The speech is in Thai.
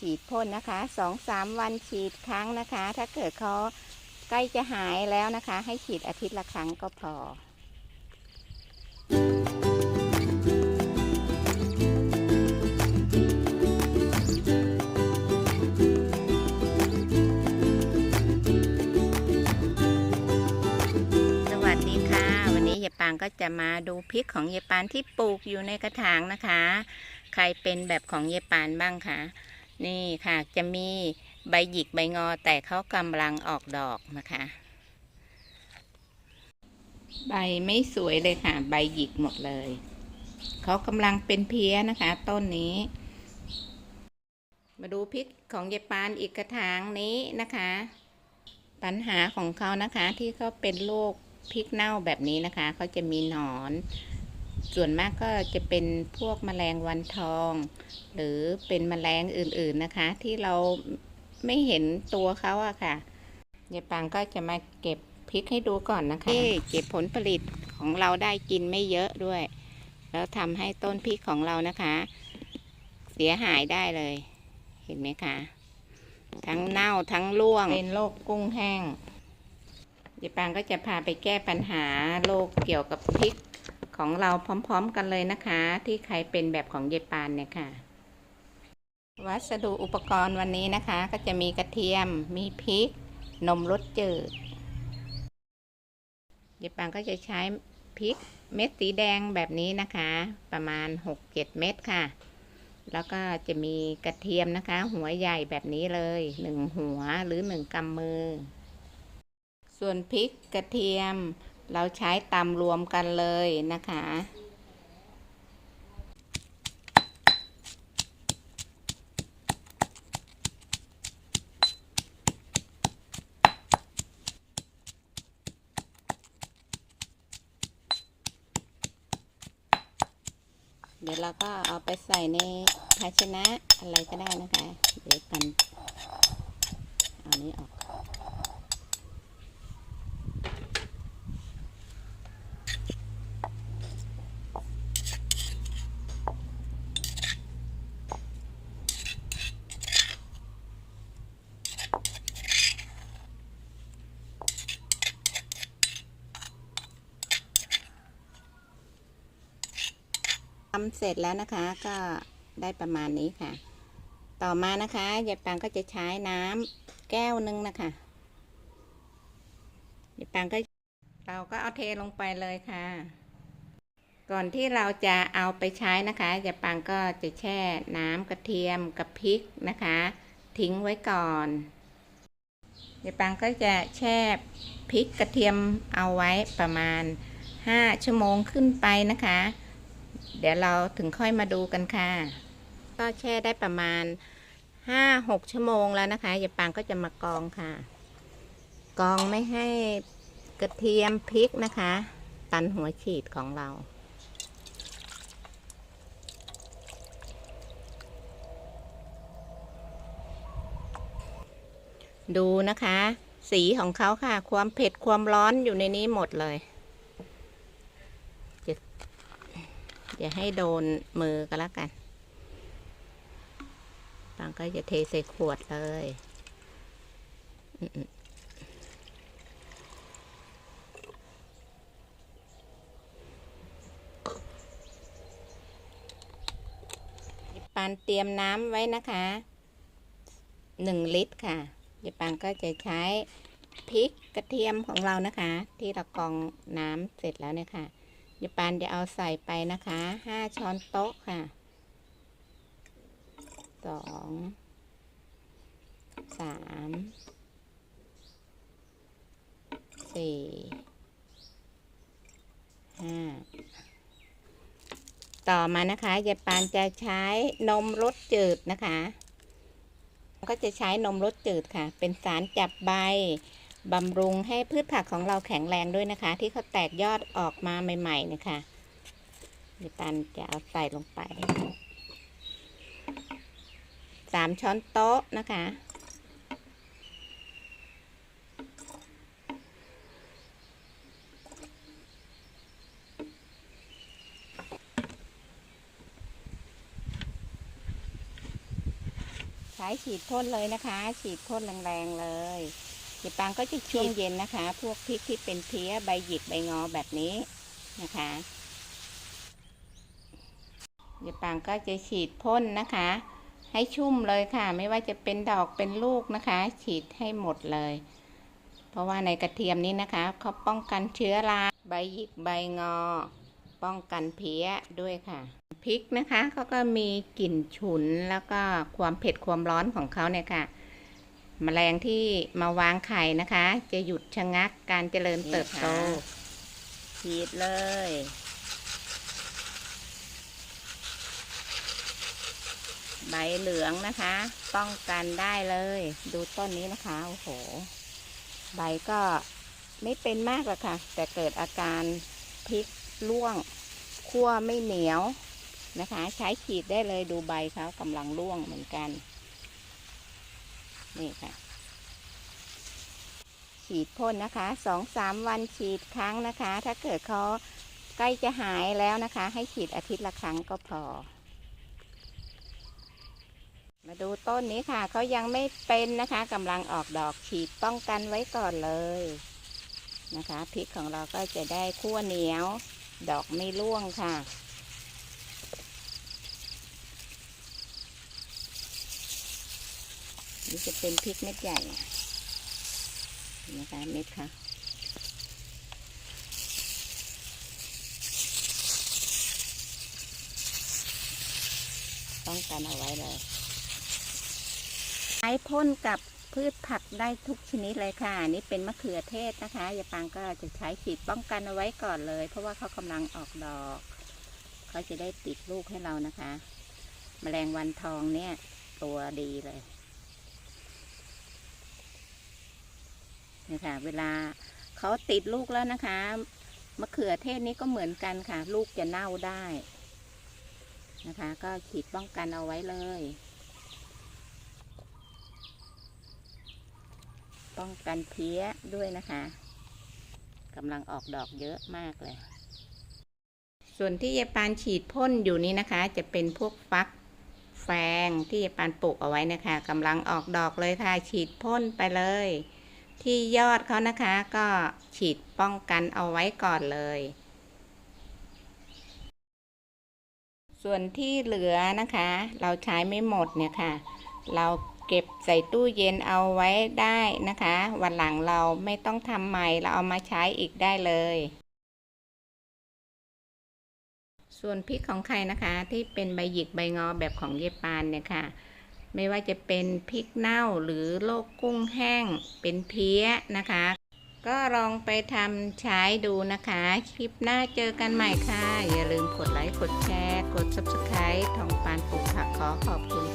ฉีดพ่นนะคะสองสามวันฉีดครั้งนะคะ ถ้าเกิดเขาใกล้จะหายแล้วนะคะ ให้ฉีดอาทิตย์ละครั้งก็พอสวัสดีค่ะวันนี้ยายปางก็จะมาดูพริกของยายปานที่ปลูกอยู่ในกระถางนะคะ ใครเป็นแบบของยายปานบ้างคะ นี่ค่ะจะมีใบหยิกใบงอแต่เขากำลังออกดอกนะคะ ใบไม่สวยเลยค่ะ ใบหยิกหมดเลย เขากำลังเป็นเพี้ยนะคะ ต้นนี้ มาดูพริกของยายปานอีกกระถางนี้นะคะ ปัญหาของเขานะคะที่เขาเป็นโรคพริกเน่าแบบนี้นะคะ เขาจะมีหนอน ส่วนมากก็จะเป็นพวกแมลงวันทอง หรือเป็นแมลงอื่นๆนะคะ ที่เราไม่เห็นตัวเขาอะค่ะยายปางก็จะมาเก็บพริกให้ดูก่อนนะคะที่เก็บผลผลิตของเราได้กินไม่เยอะด้วย แล้วทำให้ต้นพริกของเรานะคะ เสียหายได้เลย เห็นไหมคะทั้งเน่าทั้งร่วงเป็นโรคกุ้งแห้งยายปางก็จะพาไปแก้ปัญหาโรคเกี่ยวกับพริก ของเราพร้อมๆกันเลยนะคะ ที่ใครเป็นแบบของยายปานเนี่ยค่ะ วัสดุอุปกรณ์วันนี้นะคะ ก็จะมีกระเทียม มีพริก นมรสจืดยายปางก็จะใช้พริกเม็ดสีแดงแบบนี้นะคะ ประมาณ 6-7 เม็ดค่ะ แล้วก็จะมีกระเทียมนะคะ หัวใหญ่แบบนี้เลยหนึ่งหัวหรือหนึ่งกำมือ ส่วนพริกกระเทียม เราใช้ตำรวมกันเลยนะคะ เดี๋ยวเราก็เอาไปใส่ในภาชนะอะไรก็ได้นะคะ เดี๋ยวกันเอานี้ออก ทำเสร็จแล้วนะคะก็ได้ประมาณนี้ค่ะ ต่อมานะคะยายปังก็จะใช้น้ำแก้วหนึงนะคะยายปังก็เราก็เอาเทลงไปเลยค่ะ ก่อนที่เราจะเอาไปใช้นะคะยายปังก็จะแช่น้ำกระเทียมกับพริกนะคะ ทิ้งไว้ก่อนยายปังก็จะแช่พริกกระเทียมเอาไว้ประมาณ 5 ชั่วโมงขึ้นไปนะคะ เดี๋ยวเราถึงค่อยมาดูกันค่ะ ก็แช่ได้ประมาณห้าหกชั่วโมงแล้วนะคะยายปางก็จะมากรองค่ะกรองไม่ให้กระเทียมพริกนะคะ ตันหัวฉีดของเรา ดูนะคะ สีของเขาค่ะ ความเผ็ดความร้อนอยู่ในนี้หมดเลย อย่าให้โดนมือก็แล้วกันบางก็จะเทใส่ขวดเลยปานเตรียมน้ำไว้นะคะหนึ่งลิตรค่ะยายปานก็จะใช้พริกกระเทียมของเรานะคะ ที่เรากรองน้ำเสร็จแล้วเนี่ยค่ะ ยายปานจะเอาใส่ไปนะคะห้าช้อนโต๊ะค่ะสองสามสี่ห้าต่อมานะคะยายปานจะใช้นมรสจืดนะคะ ก็จะใช้นมรสจืดค่ะ เป็นสารจับใบ บำรุงให้พืชผักของเราแข็งแรงด้วยนะคะ ที่เขาแตกยอดออกมาใหม่ๆนะคะเดี๋ยวปันจะเอาใส่ลงไปสามช้อนโต๊ะนะคะ ใช้ฉีดพ่นเลยนะคะ ฉีดพ่นแรงๆเลย เดี๋ยวปางก็จะช่วงเย็นนะคะ พวกพริกที่เป็นเพี้ยใบหยิกใบงอแบบนี้นะคะ เดี๋ยวปางก็จะฉีดพ่นนะคะ ให้ชุ่มเลยค่ะ ไม่ว่าจะเป็นดอกเป็นลูกนะคะ ฉีดให้หมดเลย เพราะว่าในกระเทียมนี้นะคะเขาป้องกันเชื้อราใบหยิกใบงอ ป้องกันเพี้ยด้วยค่ะพริกนะคะเขาก็มีกลิ่นฉุนแล้วก็ความเผ็ดความร้อนของเขาเนี่ยค่ะ แมลงที่มาวางไข่นะคะ จะหยุดชะงักการเจริญเติบโตฉีดเลย ใบเหลืองนะคะ ป้องกันได้เลย ดูต้นนี้นะคะโอ้โห ใบก็ไม่เป็นมากหรอกค่ะ แต่เกิดอาการพริกร่วงคั่วไม่เหนียวนะคะ ใช้ฉีดได้เลยดูใบเขากำลังร่วงเหมือนกัน นี่ค่ะ ฉีดพ่นนะคะสองสามวันฉีดครั้งนะคะ ถ้าเกิดเขาใกล้จะหายแล้วนะคะ ให้ฉีดอาทิตย์ละครั้งก็พอ มาดูต้นนี้ค่ะเขายังไม่เป็นนะคะกำลังออกดอกฉีดป้องกันไว้ก่อนเลยนะคะพริกของเราก็จะได้คั่วเหนียว ดอกไม่ร่วงค่ะ นี่จะเป็นพริกเม็ดใหญ่นะคะเม็ดค่ะป้องกันเอาไว้เลยใช้พ่นกับพืชผักได้ทุกชนิดเลยค่ะอันนี่เป็นมะเขือเทศนะคะยายปางก็จะใช้ฉีดป้องกันเอาไว้ก่อนเลย เพราะว่าเขากำลังออกดอก เขาจะได้ติดลูกให้เรานะคะ แมลงวันทองเนี่ย ตัวดีเลย นี่ค่ะ เวลาเขาติดลูกแล้วนะคะ มะเขือเทศนี้ก็เหมือนกันค่ะ ลูกจะเน่าได้นะคะ ก็ฉีดป้องกันเอาไว้เลย ป้องกันเพี้ยด้วยนะคะกำลังออกดอกเยอะมากเลย ส่วนที่ยายปานฉีดพ่นอยู่นี้นะคะ จะเป็นพวกฟักแฟงที่ยายปานปลูกเอาไว้นะคะกำลังออกดอกเลยค่ะ ฉีดพ่นไปเลย ที่ยอดเขานะคะก็ฉีดป้องกันเอาไว้ก่อนเลย ส่วนที่เหลือนะคะ เราใช้ไม่หมดเนี่ยค่ะ เราเก็บใส่ตู้เย็นเอาไว้ได้นะคะ วันหลังเราไม่ต้องทำใหม่เราเอามาใช้อีกได้เลย ส่วนพริกของใครนะคะที่เป็นใบหยิกใบงอแบบของเยปานเนี่ยค่ะ ไม่ว่าจะเป็นพริกเน่าหรือโรคกุ้งแห้งเป็นเพี้ยนะคะ ก็ลองไปทำใช้ดูนะคะ คลิปหน้าเจอกันใหม่ค่ะ อย่าลืมกดไลค์ กดแชร์ กด subscribe ทองปานปลูกผักขอขอบคุณ